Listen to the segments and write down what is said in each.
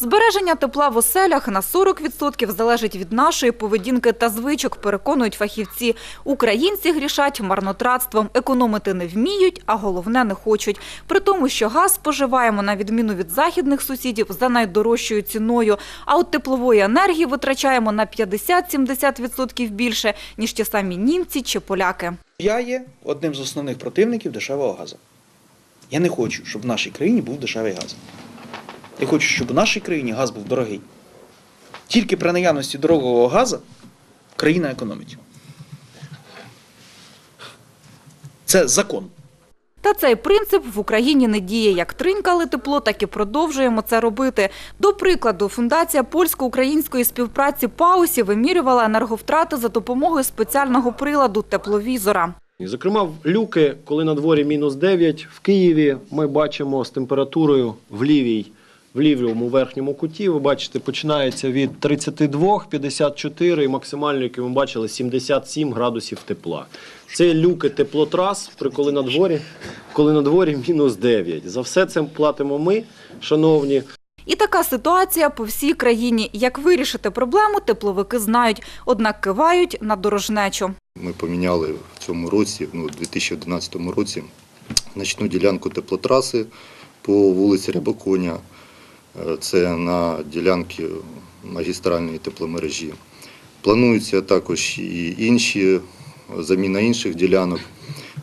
Збереження тепла в оселях на 40% залежить від нашої поведінки та звичок, переконують фахівці. Українці грішать марнотратством, економити не вміють, а головне не хочуть. При тому, що газ споживаємо на відміну від західних сусідів за найдорожчою ціною, а от теплової енергії витрачаємо на 50-70% більше, ніж ті самі німці чи поляки. Я є одним з основних противників дешевого газу. Я не хочу, щоб в нашій країні був дешевий газ. Я хочу, щоб у нашій країні газ був дорогий. Тільки при наявності дорогого газу країна економить. Це закон. Та цей принцип в Україні не діє. Як тринькали тепло, так і продовжуємо це робити. До прикладу, фундація польсько-української співпраці ПАУСі вимірювала енерговтрати за допомогою спеціального приладу тепловізора. І, Зокрема, в люки, коли на дворі мінус 9, в Києві ми бачимо з температурою в лівій, в лівому верхньому куті, ви бачите, починається від 32, 54 і максимально, як ми бачили, 77 градусів тепла. Це люки теплотрас, при коли на дворі, коли на дворі мінус 9. За все це платимо ми, шановні. І така ситуація по всій країні. Як вирішити проблему, тепловики знають, однак кивають на дорожнечу. Ми поміняли в цьому році, ну, у 2011 році, значну ділянку теплотраси по вулиці Рябоконя. Е, Це на ділянці магістральної тепломережі. Плануються також і інші, заміна інших ділянок,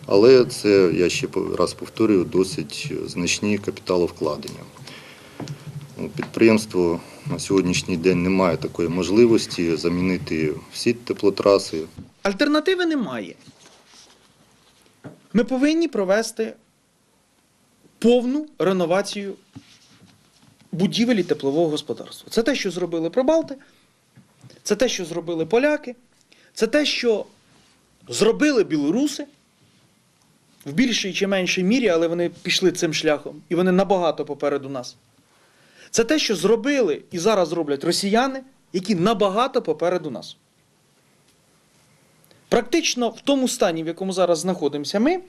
але це, я ще раз повторюю, досить значні капіталовкладення. Ну, Підприємство на сьогоднішній день не має такої можливості замінити всі теплотраси. Альтернативи немає. Ми повинні провести повну реновацію будівель теплового господарства. Це те, що зробили Пробалти, це те, що зробили поляки, це те, що зробили білоруси в більшій чи меншій мірі, але вони пішли цим шляхом, і вони набагато попереду нас. Це те, що зробили і зараз роблять росіяни, які набагато попереду нас. Практично в тому стані, в якому зараз знаходимося ми,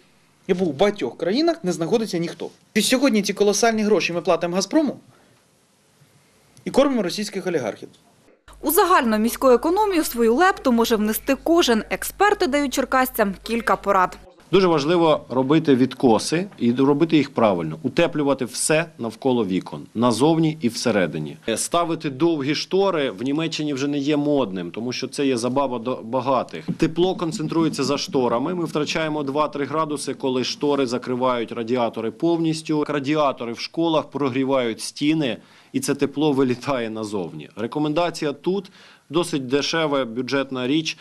і в багатьох країнах не знаходиться ніхто. І сьогодні ці колосальні гроші ми платимо Газпрому і кормимо російських олігархів. У загальну міську економію свою лепту може внести кожен. Експерти дають черкасцям кілька порад. Дуже важливо робити відкоси і робити їх правильно, утеплювати все навколо вікон, назовні і всередині. Ставити довгі штори в Німеччині вже не є модним, тому що це є забава до багатих. Тепло концентрується за шторами. Ми втрачаємо 2-3 градуси, коли штори закривають радіатори повністю. Радіатори в школах прогрівають стіни, і це тепло вилітає назовні. Рекомендація тут досить дешева бюджетна річ.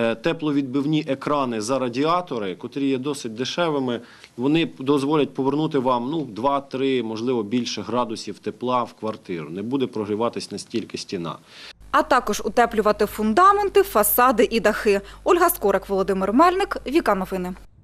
Е, Тепловідбивні екрани за радіатори, котрі є досить дешевими, вони дозволять повернути вам ну 2-3, можливо більше градусів тепла в квартиру. Не буде прогріватись настільки стіна. А також утеплювати фундаменти, фасади і дахи. Ольга Скорик, Володимир Мельник, Віка Новини.